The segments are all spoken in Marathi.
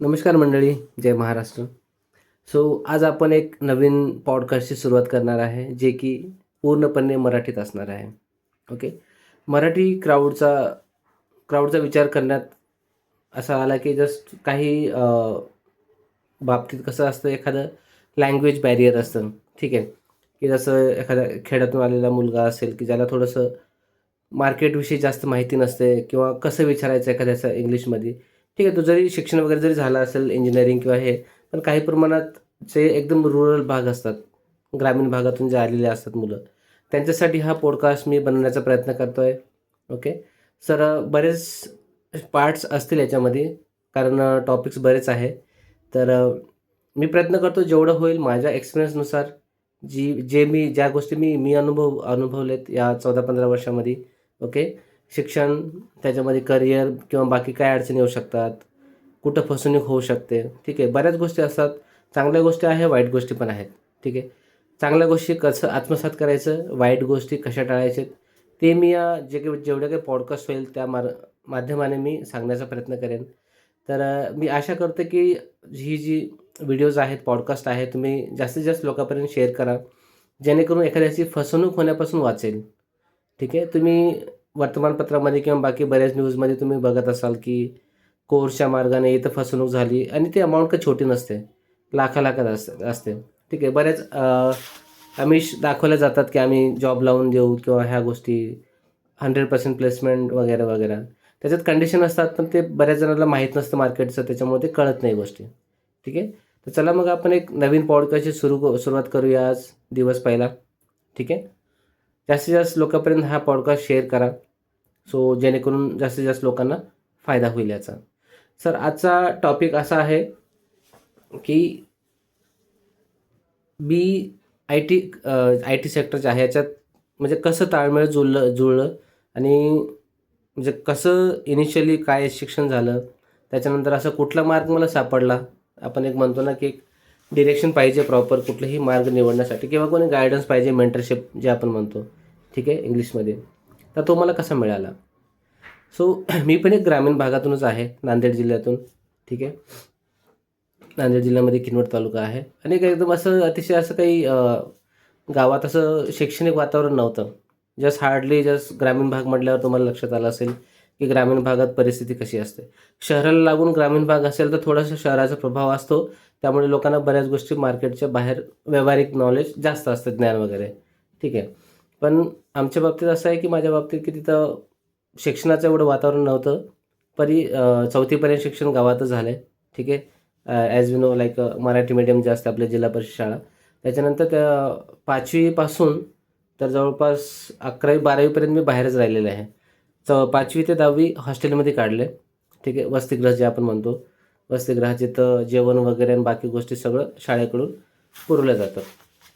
नमस्कार मंडळी जय महाराष्ट्र. सो आज आपण एक नवीन पॉडकास्टची सुरुवात करणार आहे जे की पूर्णपणे मराठीत असणार आहे. ओके मराठी क्राऊडचा क्राऊडचा विचार करण्यात असा आला की जस्ट काही बाबतीत कसं असतं एखादं लँग्वेज बॅरियर असतं. ठीक आहे? की जसं एखाद्या खेड्यातून आलेला मुलगा असेल की ज्याला थोडंसं मार्केटविषयी जास्त माहिती नसते किंवा कसं विचारायचं एखाद्याचं इंग्लिशमध्ये ठीक आहे तो जरी शिक्षण वगैरे जरी झालं असेल इंजिनिअरिंग किंवा हे पण काही प्रमाणात जे एकदम रुरल भाग असतात. ग्रामीण भागातून जे आलेले असतात मुलं. त्यांच्यासाठी हा पॉडकास्ट मी बनवण्याचा प्रयत्न करतो आहे ओके सर बरेच पार्ट्स असतील याच्यामध्ये कारण टॉपिक्स बरेच आहे तर मी प्रयत्न करतो जेवढं होईल माझ्या एक्सपिरियन्सनुसार जी जे मी ज्या गोष्टी मी मी अनुभव अनुभवलेत या चौदा पंधरा वर्षामध्ये. ओके शिक्षण त्याच्यामध्ये करिअर किंवा बाकी काय अडचणी येऊ शकतात कुठं फसवणूक होऊ शकते ठीक आहे. बऱ्याच गोष्टी असतात. चांगल्या गोष्टी आहे वाईट गोष्टी पण आहेत ठीक आहे. चांगल्या गोष्टी कसं आत्मसात करायचं वाईट गोष्टी कशा टाळायचे ते मी या जे काही जेवढे काही पॉडकास्ट होईल त्या मार माध्यमाने मी सांगण्याचा प्रयत्न करेन. तर मी आशा करतो की ही जी व्हिडिओज आहेत पॉडकास्ट आहे तुम्ही जास्तीत जास्त लोकांपर्यंत शेअर करा. जेणेकरून एखाद्याची फसवणूक होण्यापासून वाचेल ठीक आहे. तुम्ही वर्तमानपत्रामध्ये किंवा बाकी बऱ्याच न्यूजमध्ये तुम्ही बघत असाल की कोर्सच्या मार्गाने इथं फसवणूक झाली आणि ती अमाऊंट काही छोटी नसते. लाखा लाखात असते असते. ठीक आहे बऱ्याच आमिष दाखवल्या जातात की आम्ही जॉब लावून देऊ किंवा ह्या गोष्टी हंड्रेड पर्सेंट प्लेसमेंट वगैरे वगैरे. त्याच्यात कंडिशन असतात पण ते बऱ्याच जणांना माहीत नसतं मार्केटचं त्याच्यामुळे ते कळत नाही गोष्टी. ठीक आहे? तर चला मग आपण एक नवीन पॉडकास्टची सुरू सुरुवात करूया आज दिवस पहिला. ठीक आहे? जास्तीत जास्त लोकांपर्यंत हा पॉडकास्ट शेअर करा. सो जेणेकरून जास्तीत जास्त लोकांना फायदा होईल याचा. सर आजचा टॉपिक असा आहे की B I T I T सेक्टरचे आहे याच्यात म्हणजे कसं ताळमेळ जुळलं जुळलं आणि म्हणजे कसं इनिशियली काय शिक्षण झालं त्याच्यानंतर असं कुठला मार्ग मला सापडला? आपण एक म्हणतो ना की एक डिरेक्शन पाहिजे प्रॉपर कुठलाही मार्ग निवडण्यासाठी किंवा कोणी गायडन्स पाहिजे मेंटरशिप जे आपण म्हणतो. ठीक आहे इंग्लिशमध्ये तर तो मला कसा मिळाला? सो मी पण एक ग्रामीण भागातूनच आहे नांदेड जिल्ह्यातून. ठीक आहे? नांदेड जिल्ह्यामध्ये किनवट तालुका आहे. आणि एक एकदम असं अतिशय असं काही गावात असं शैक्षणिक वातावरण नव्हतं. जस्ट हार्डली जस्ट ग्रामीण भाग म्हटल्यावर तुम्हाला लक्षात आलं असेल की ग्रामीण भागात परिस्थिती कशी असते. शहराला लागून ग्रामीण भाग असेल तर थोडासा शहराचा प्रभाव असतो. त्यामुळे लोकांना बऱ्याच गोष्टी मार्केटच्या बाहेर व्यावहारिक नॉलेज जास्त असतं ज्ञान वगैरे. ठीक आहे? पण आमच्या बाबतीत असं आहे की माझ्या बाबतीत की तिथं शिक्षणाचं एवढं वातावरण नव्हतं. परी चौथीपर्यंत शिक्षण गावातच झालं आहे? ठीक आहे as you know like Marathi medium जे असते आपल्या जिल्हा परिषद शाळा. त्याच्यानंतर त्या पाचवीपासून तर जवळपास अकरावी बारावीपर्यंत मी बाहेरच राहिलेले आहे. च पाचवी ते दहावी हॉस्टेलमध्ये काढले ठीक आहे? वसतिगृह जे आपण म्हणतो. वसतिगृहाचे जिथं जेवण वगैरे आणि बाकी गोष्टी सगळं शाळेकडून पुरवल्या जातात.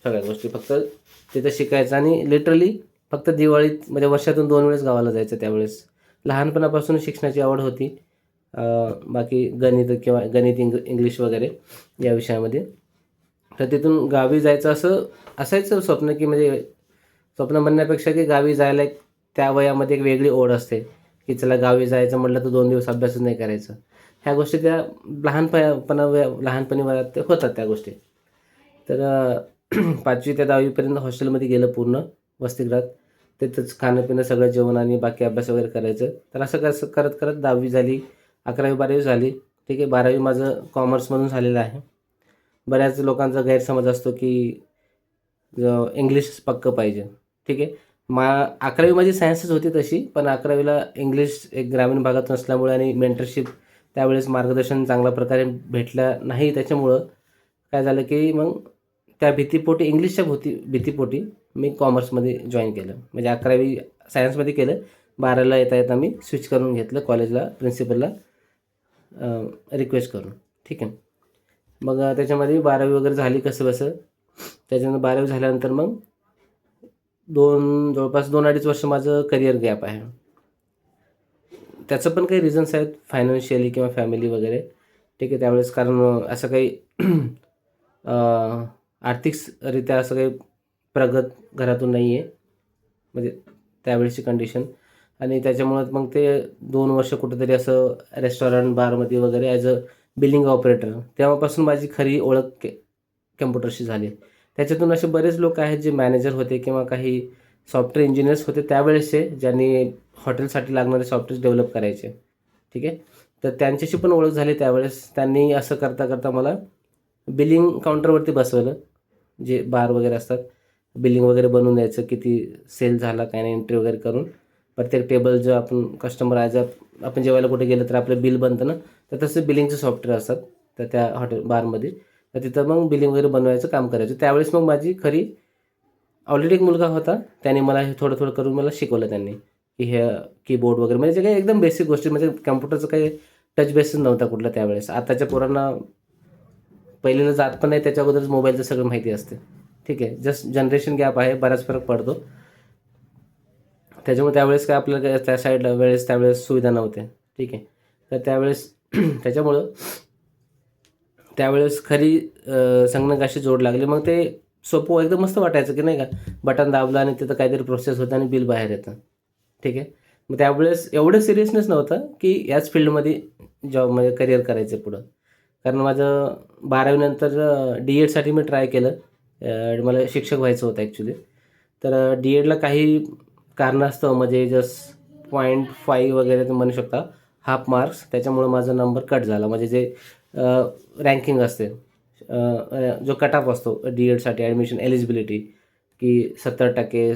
सगळ्या गोष्टी. फक्त तिथं शिकायचं आणि लिटरली फक्त दिवाळीत म्हणजे वर्षातून दोन वेळेस गावाला जायचं त्यावेळेस. लहानपणापासून शिक्षणाची आवड होती. बाकी गणित किंवा गणित इंग इंग्लिश वगैरे या विषयामध्ये. तर तिथून गावी जायचं असं असायचं स्वप्न की म्हणजे स्वप्न म्हणण्यापेक्षा की गावी जायला एक त्या वयामध्ये एक वेगळी ओढ असते. की चला गावी जायचं म्हटलं तर दोन दिवस अभ्यासच नाही करायचं. ह्या गोष्टी त्या लहानपणा लहानपणी वयात ते होतात त्या गोष्टी. तर पाचवी ते दहावीपर्यंत हॉस्टेलमध्ये गेलं पूर्ण वसतिगृहात. तिथंच खाणं पिणं सगळं जेवण आणि बाकी अभ्यास वगैरे करायचं. तर असं कसं करत करत दहावी झाली अकरावी बारावी झाली. ठीक आहे बारावी माझं कॉमर्समधून झालेलं आहे. बऱ्याच लोकांचा गैरसमज असतो की इंग्लिश पक्कं पाहिजे. ठीक आहे मा अकरावी माझी सायन्सच होती तशी पण अकरावीला इंग्लिश एक ग्रामीण भागात नसल्यामुळे आणि मेंटरशिप त्यावेळेस मार्गदर्शन चांगल्या प्रकारे भेटलं नाही त्याच्यामुळं. काय झालं की मग त्या भीतीपोटी इंग्लिशच्या भूती भीतीपोटी मी कॉमर्समध्ये जॉईन केलं. म्हणजे अकरावी सायन्समध्ये केलं. बारावीला येता येता मी स्विच करून घेतलं कॉलेजला प्रिन्सिपलला रिक्वेस्ट करून. ठीक आहे. मग त्याच्यामध्ये बारावी वगैरे झाली कसं बसं त्याच्यानंतर बारावी झाल्यानंतर मग दोन जवळपास दोन अडीच वर्ष माझं करिअर गॅप आहे. त्याचं पण काही रिझन्स आहेत फायनान्शियली किंवा फॅमिली वगैरे. ठीक आहे त्यावेळेस कारण असं काही आर्थिकरित्या असं काही प्रगत घरातून नाही आहे म्हणजे त्यावेळेची कंडिशन आणि त्याच्यामुळं मग ते दोन वर्ष कुठेतरी असं रेस्टॉरंट बारमध्ये वगैरे ॲज अ बिलिंग ऑपरेटर तेव्हापासून माझी खरी ओळख के कम्प्युटरशी झाली. त्याच्यातून असे बरेच लोक आहेत जे मॅनेजर होते किंवा काही सॉफ्टवेअर इंजिनियर्स होते त्यावेळेसचे ज्यांनी हॉटेलसाठी लागणारे सॉफ्टवेअर डेव्हलप करायचे. ठीक आहे? तर त्यांच्याशी पण ओळख झाली त्यावेळेस. त्यांनी असं करता करता मला बिलिंग काउंटरवरती बसवलं. जे बार वगैरे असतात बिलिंग वगैरे बनवून द्यायचं किती सेल झाला काय नाही एंट्री वगैरे करून. प्रत्येक टेबल जो आपण कस्टमर आज आपण जेवायला कुठे गेलं तर आपलं बिल बनतं ना तर तसं बिलिंगचे सॉफ्टवेअर असतात तर त्या हॉटेल बारमध्ये तर तिथं मग बिलिंग वगैरे बनवायचं काम करायचं. त्यावेळेस मग माझी खरी ऑलरेडी एक मुलगा होता त्याने मला हे थोडं थोडं करून मला शिकवलं त्यांनी की हे कीबोर्ड वगैरे. म्हणजे जे काही एकदम बेसिक गोष्टी म्हणजे कम्प्युटरचं काही टच बेसिस नव्हता कुठला त्यावेळेस. आताच्या पोरांना पहिलेला जात पण नाही त्याच्या अगोदरच मोबाईलचं सगळं माहिती असते. ठीक आहे जस्ट जनरेशन गॅप आहे बराच फरक पडतो. त्याच्यामुळे त्यावेळेस काय आपल्याला काय त्या साईडला वेळेस त्यावेळेस सुविधा नव्हत्या ठीक आहे तर त्यावेळेस त्याच्यामुळं त्यावेळेस खरी संगणकाशी जोड लागली. मग ते सोपं एकदम मस्त वाटायचं की नाही का बटन दाबलं आणि तिथं काहीतरी प्रोसेस होतं आणि बिल बाहेर येतं. ठीक आहे मग त्यावेळेस एवढं सिरियसनेस नव्हतं की याच फील्डमध्ये जॉबमध्ये करिअर करायचं पुढं. कारण माझं बारावीनंतर डी एडसाठी मी ट्राय केलं. मला शिक्षक व्हायचं होतं ॲक्च्युली तर डी एडला काही कारणास्तव म्हणजे जस्ट पॉईंट फाईव्ह वगैरे तुम्ही म्हणू शकता हाफ मार्क्स त्याच्यामुळं माझा नंबर कट झाला. म्हणजे जे रँकिंग असते जो कट ऑफ असतो डी एडसाठी ॲडमिशन एलिजिबिलिटी की सत्तर टक्के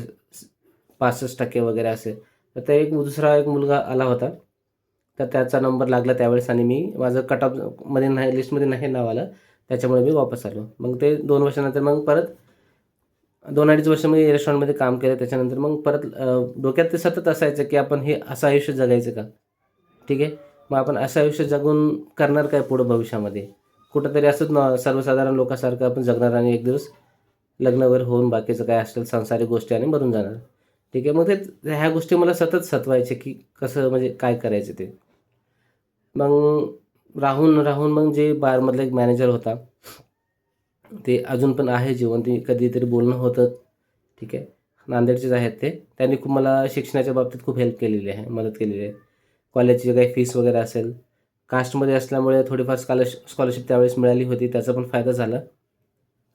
पासष्ट टक्के वगैरे असे. तर ते एक दुसरा एक मुलगा आला होता. तर त्याचा नंबर लागला त्यावेळेस आणि मी माझं कट ऑफमध्ये नाही लिस्टमध्ये नाही नाव आलं. त्याच्यामुळे मी वापस आलो. मग ते दोन वर्षानंतर मग परत दोन अडीच वर्ष मी रेस्टॉरंटमध्ये काम केलं. त्याच्यानंतर मग परत डोक्यात ते सतत असायचं की आपण हे असं आयुष्य जगायचं का? ठीक आहे? मग आपण असं आयुष्य जगून करणार काय पुढं भविष्यामध्ये? कुठंतरी असंच न सर्वसाधारण लोकांसारखं आपण जगणार आणि एक दिवस लग्न वगैरे होऊन बाकीचं काय असेल सांसारिक गोष्टी आणि भरून जाणार. ठीक आहे? मग ते ह्या गोष्टी मला सतत सतवायचे की कसं म्हणजे काय करायचं ते. मग राहून राहून मग जे बारमधला एक मॅनेजर होता ते अजून पण आहे जीवन ते कधीतरी बोलणं होतं. ठीक आहे. नांदेडचेच आहेत ते. त्यांनी खूप मला शिक्षणाच्या बाबतीत खूप हेल्प केलेली आहे मदत केलेली आहे. कॉलेजची काही फीस वगैरे असेल. कास्टमध्ये असल्यामुळे थोडीफार स्कॉलरश स्कॉलरशिप त्यावेळेस मिळाली होती त्याचा पण फायदा झाला.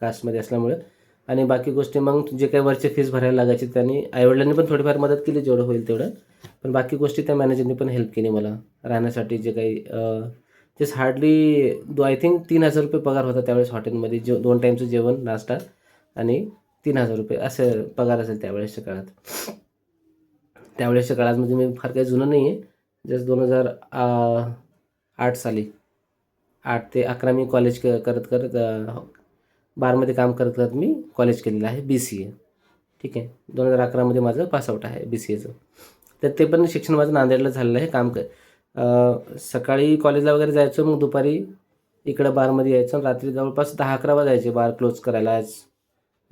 कास्टमध्ये असल्यामुळे. आणि बाकी गोष्टी मग जे काही वरचे फीस भरायला लागायची त्यांनी आईवडिलांनी पण थोडीफार मदत केली जेवढं होईल तेवढं. पण बाकी गोष्टी त्या मॅनेजरनी पण हेल्प केली मला. राहण्यासाठी जे काही तेच हार्डली दो आय थिंक तीन हजार रुपये पगार होता त्यावेळेस हॉटेलमध्ये जे दोन टाईमचं जेवण नाश्ता आणि तीन हजार रुपये असे पगार असेल त्यावेळेसच्या काळात. त्यावेळेसच्या काळात म्हणजे मी फार काही जुनं नाही आहे जस्ट दोन हजार आठ साली. आठ ते अकरा मी कॉलेज क करत करत बारमध्ये काम करत करत मी कॉलेज केलेलं आहे बी सी ए ठीक आहे? दोन हजार अकरामध्ये माझं पासआउट आहे बी सी एचं तर ते पण शिक्षण माझं नांदेडला झालेलं आहे काम क सकाळी कॉलेजला वगैरे जायचं मग दुपारी इकडं बारमध्ये यायचं आणि रात्री जवळपास दहा अकरा वाजायचे बार क्लोज करायला. आज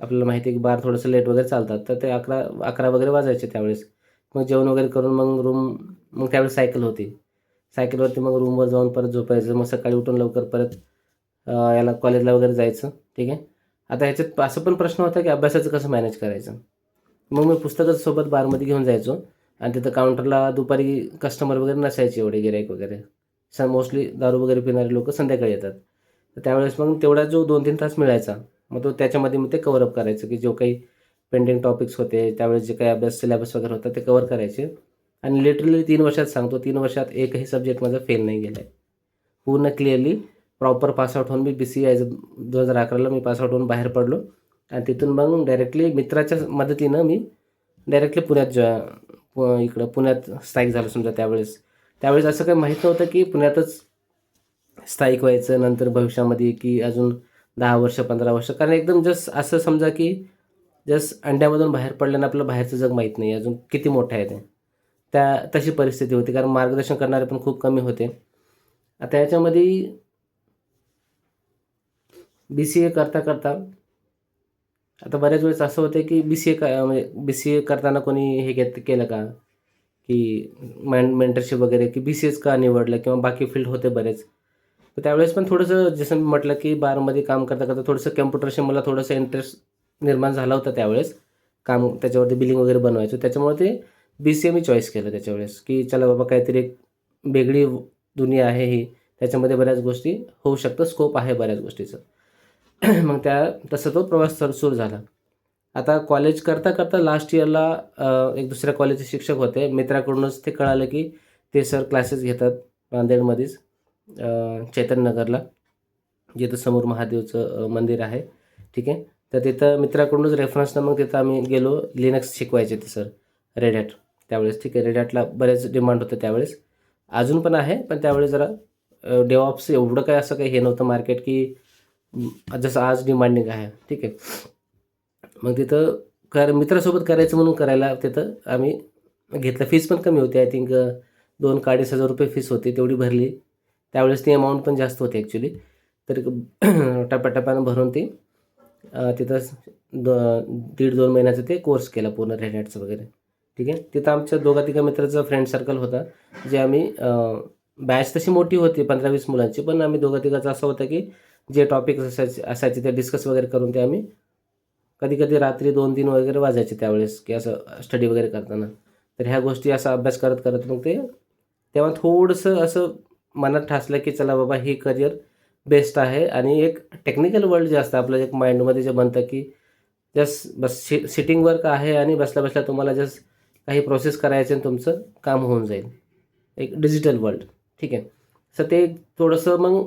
आपल्याला माहिती आहे की बार थोडंसं लेट वगैरे चालतात तर ते अकरा अकरा वगैरे वाजायचे त्यावेळेस. मग जेवण वगैरे करून मग रूम मग त्यावेळेस सायकल होती. सायकलवरती मग रूमवर जाऊन परत झोपायचं मग सकाळी उठून लवकर परत याला कॉलेजला वगैरे जायचं. ठीक आहे? आता ह्याच्यात असं पण प्रश्न होता की अभ्यासाचं कसं मॅनेज करायचं? मग मी पुस्तकाचं सोबत बारमध्ये घेऊन जायचो. आणि तिथं काउंटरला दुपारी कस्टमर वगैरे नसायचे एवढे गिराईक वगैरे. स मोस्टली दारू वगैरे पिणारे लोक संध्याकाळी येतात. तर त्यावेळेस मग तेवढा जो दोन तीन तास मिळायचा मग तो त्याच्यामध्ये मग ते कवरअप करायचं की जो काही पेंडिंग टॉपिक्स होते त्यावेळेस जे काही अभ्यास सिलेबस वगैरे होता ते कवर करायचे. आणि लिटरली तीन वर्षात सांगतो तीन वर्षात एकही सब्जेक्ट माझा फेल नाही गेला आहे पूर्ण क्लिअरली प्रॉपर पासआउट होऊन मी बी सी आय दोन हजार अकराला मी पासआउट होऊन बाहेर पडलो. आणि तिथून मग डायरेक्टली मित्राच्या मदतीनं मी डायरेक्टली पुण्यात जॉ पु इकडं पुण्यात स्थायिक झालो समजा त्यावेळेस. त्यावेळेस असं काही माहीत नव्हतं की पुण्यातच स्थायिक व्हायचं नंतर भविष्यामध्ये की अजून दहा वर्ष पंधरा वर्ष. कारण एकदम जस्ट असं समजा की जस्ट अंड्यामधून बाहेर पडल्यानं आपलं बाहेरचं जग माहीत नाही अजून किती मोठं आहे ते. त्या तशी परिस्थिती होती. कारण मार्गदर्शन करणारे पण खूप कमी होते. आता याच्यामध्ये बी सी ए करता करता आता बऱ्याच वेळेस असं होतं की बी सी ए का म्हणजे बी सी ए करताना कोणी हे घेत केलं का? की मॅन मेंटरशिप वगैरे की बी सी एच का निवडलं किंवा बाकी फील्ड होते बरेच. तर त्यावेळेस पण थोडंसं जसं मी म्हटलं की बारमध्ये काम करता करता थोडंसं कम्प्युटरशी मला थोडंसं इंटरेस्ट निर्माण झाला होता त्यावेळेस. काम त्याच्यावरती बिलिंग वगैरे बनवायचं. त्याच्यामुळे ते बी सी ए मी चॉईस केलं त्याच्यावेळेस की चला बाबा काहीतरी एक वेगळी दुनिया आहे ही. त्याच्यामध्ये बऱ्याच गोष्टी होऊ शकतं स्कोप आहे बऱ्याच गोष्टीचं. मग त्या तसं तो प्रवास सर सुरू झाला. आता कॉलेज करता करता लास्ट इयरला एक दुसऱ्या कॉलेजचे शिक्षक होते. मित्राकडूनच ते कळालं की ते सर क्लासेस घेतात नांदेडमध्येच चैतन्यनगरला जिथं समोर महादेवचं मंदिर आहे. ठीक आहे? तर तिथं मित्राकडूनच रेफरन्सनं मग तिथं आम्ही गेलो. लिनक्स शिकवायचे ते सर रेड हॅट त्यावेळेस. ठीक आहे? रेड हॅटला बरेच डिमांड होतं त्यावेळेस. अजून पण आहे पण त्यावेळेस जरा डेवॉप्स एवढं काय असं काही हे नव्हतं मार्केट की जसं आज डिमांडिंग आहे. ठीक आहे. मग तिथं कर मित्रासोबत करायचं म्हणून करायला तिथं आम्ही घेतलं. फीस पण कमी होती. आय थिंक दोन का अडीच हजार रुपये फीस होती. तेवढी भरली. त्यावेळेस ती अमाऊंट पण जास्त होती ॲक्च्युली तर टप्प्याटप्प्यानं भरून ती तिथं द दीड दोन महिन्याचं ते कोर्स केला पूर्ण रेडॅटचं वगैरे. ठीक आहे. तिथं आमच्या दोघा तिघा मित्राचा फ्रेंड सर्कल होता. जे आम्ही बॅच तशी मोठी होती पंधरा वीस मुलांची. पण आम्ही दोघा तिघाचं असं होतं की जे टॉपिक असायचे असायचे ते डिस्कस वगैरे करून ते आम्ही कधी कधी रात्री दोन तीन वगैरे वाजायचे त्यावेळेस की असं स्टडी वगैरे करताना. तर ह्या गोष्टी असा अभ्यास करत करत मग ते तेव्हा थोडंसं असं मनात ठासलं की चला बाबा हे करिअर बेस्ट आहे. आणि एक टेक्निकल वर्ल्ड जे असतं आपलं एक माइंडमध्ये जे बनतं की जस्ट बस सि सिटिंग वर्क आहे आणि बसल्या बसल्या तुम्हाला जस्ट काही प्रोसेस करायचे आणि तुमचं काम होऊन जाईल. एक डिजिटल वर्ल्ड ठीक आहे? सर ते थोडंसं मग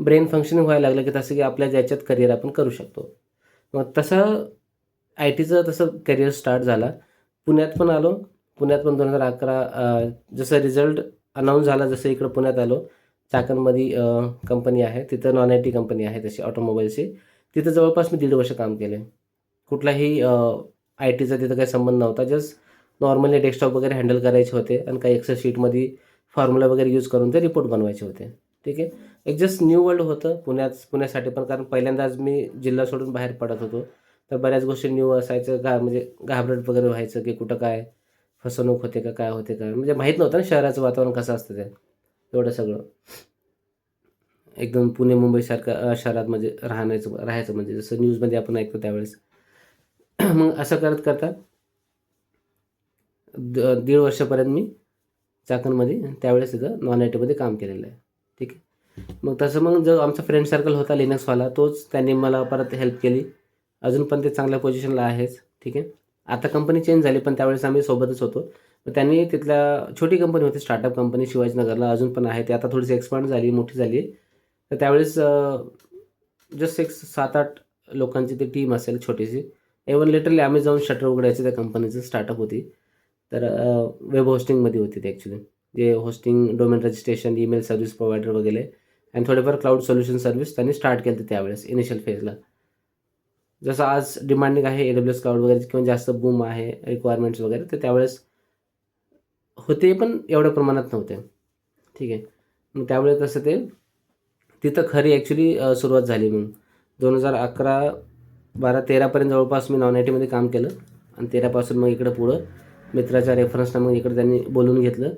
ब्रेन फंक्शनिंग व्हायला लागलं की तसं की आपल्या ज्याच्यात करिअर आपण करू शकतो. मग तसं आय टीचं तसं करिअर स्टार्ट झाला. पुण्यात पण आलो. पुण्यात पण दोन हजार अकरा जसं रिझल्ट अनाऊन्स झाला जसं इकडं पुण्यात आलो. चाकणमध्ये कंपनी आहे. तिथं नॉन आय टी कंपनी आहे तशी ऑटोमोबाईलची तिथं जवळपास मी दीड वर्ष काम केले कुठलाही आय टीचा तिथं काही संबंध नव्हता. जस्ट नॉर्मली डेस्कटॉप वगैरे हँडल करायचे होते. आणि काही एक्सेल शीटमध्ये फॉर्म्युला वगैरे यूज करून ते रिपोर्ट बनवायचे होते. ठीक आहे? एक जस्ट न्यू वर्ल्ड होतं पुण्यात पुण्यासाठी पण. कारण पहिल्यांदाच मी जिल्हा सोडून बाहेर पडत होतो. तर बऱ्याच गोष्टी न्यू असायचं. घा म्हणजे घाबरट वगैरे व्हायचं की कुठं काय फसवणूक होते का काय होते का? म्हणजे माहीत नव्हतं ना शहराचं वातावरण कसं असतं ते. एवढं सगळं. एकदम पुणे मुंबईसारखं शहरात म्हणजे राहण्याचं राहायचं म्हणजे. जसं न्यूजमध्ये आपण ऐकतो त्यावेळेस. मग असं करत करता द दीड वर्षापर्यंत मी चाकणमध्ये त्यावेळेस तिथं नॉन आय टीमध्ये काम केलेलं आहे. ठीक आहे? मग तसं मग जो आमचा फ्रेंड सर्कल होता लिनक्सवाला तोच त्यांनी मला परत हेल्प केली. अजून पण ते चांगल्या पोझिशनला आहेच ठीक आहे. आता कंपनी चेंज झाली पण त्यावेळेस आम्ही सोबतच होतो. मग त्यांनी तिथल्या छोटी कंपनी होती स्टार्टअप कंपनी शिवाजीनगरला अजून पण आहे. ती आता थोडीशी एक्सपांड झाली मोठी झाली. तर त्यावेळेस जस्ट एक सात आठ लोकांची ती टीम असेल छोटीशी. एवन लिटरली आम्ही जाऊन शटर उघडायचे त्या कंपनीचं स्टार्टअप होती. तर वेब होस्टिंगमध्ये होती ती ॲक्च्युली जे hosting domain registration email service provider वगैरे. आणि थोडेफार क्लाउड सोल्युशन सर्व्हिस त्यांनी स्टार्ट केलं होतं त्यावेळेस इनिशियल फेजला जसं आज डिमांडिंग आहे ए डब्ल्यू एस क्लाउड वगैरे किंवा जास्त बूम आहे रिक्वायरमेंट्स वगैरे तर त्यावेळेस होते पण एवढ्या प्रमाणात नव्हते. ठीक आहे. मग त्यावेळेस तसं ते तिथं खरी ॲक्च्युली सुरुवात झाली मग दोन हजार अकरा बारा तेरापर्यंत जवळपास मी नॉन आय टीमध्ये काम केलं. आणि तेरापासून मग इकडं पुढं मित्राच्या रेफरन्सला मग इकडं त्यांनी बोलून घेतलं.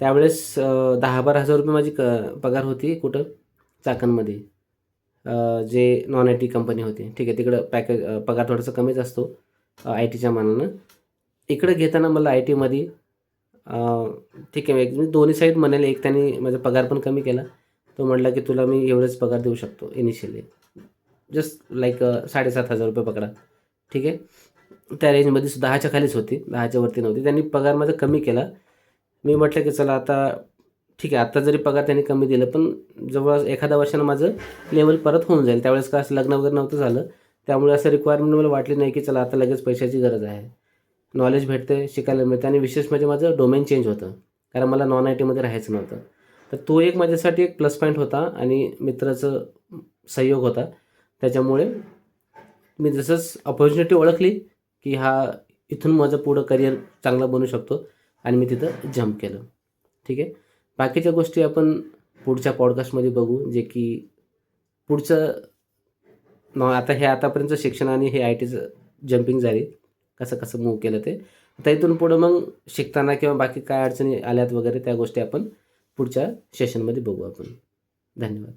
त्यावेळेस दहा बारा हजार रुपये माझी क पगार होती कुठं? चाकणमध्ये. जे नॉन आय टी कंपनी होती. ठीक आहे तिकडं पॅकेज पगार थोडासा कमीच असतो आय टीच्या मानानं. इकडं घेताना मला आय टीमध्ये ठीक आहे मी दोन्ही साईड म्हणाले एक त्यांनी माझा पगार पण कमी केला. तो म्हटला की तुला मी एवढंच पगार देऊ शकतो इनिशियली जस्ट लाईक साडेसात हजार रुपये पकडा. ठीक आहे? त्या रेंजमध्ये सुद्धा दहाच्या खालीच होती दहाच्या वरती नव्हती. त्यांनी पगार माझा कमी केला. मी म्हटलं की चला आता ठीक आहे आत्ता जरी पगार त्यांनी कमी दिलं पण जवळ एखाद्या वर्षानं माझं लेवल परत होऊन जाईल. त्यावेळेस का असं लग्न वगैरे नव्हतं झालं त्यामुळे असं रिक्वायरमेंट मला वाटली नाही की चला आता लगेच पैशाची गरज आहे. नॉलेज भेटते शिकायला मिळते आणि विशेष म्हणजे माझं डोमेन चेंज होतं. कारण मला नॉन आय टीमध्ये राहायचं नव्हतं. तर तो एक माझ्यासाठी एक प्लस पॉईंट होता आणि मित्राचं सहयोग होता. त्याच्यामुळे मी जसंच ऑपॉर्च्युनिटी ओळखली की हा इथून माझं पुढं करिअर चांगलं बनू शकतो. आणि मी तिथं जम्प केलं. ठीक आहे? बाकीच्या गोष्टी आपण पुढच्या पॉडकास्टमध्ये बघू जे की पुढचं न आता हे आतापर्यंत शिक्षण आणि हे आय टीचं जम्पिंग झाली. कसं कसं मूव केलं ते. आता इथून पुढं मग शिकताना किंवा बाकी काय अडचणी आल्यात वगैरे त्या गोष्टी आपण पुढच्या सेशनमध्ये बघू आपण. धन्यवाद.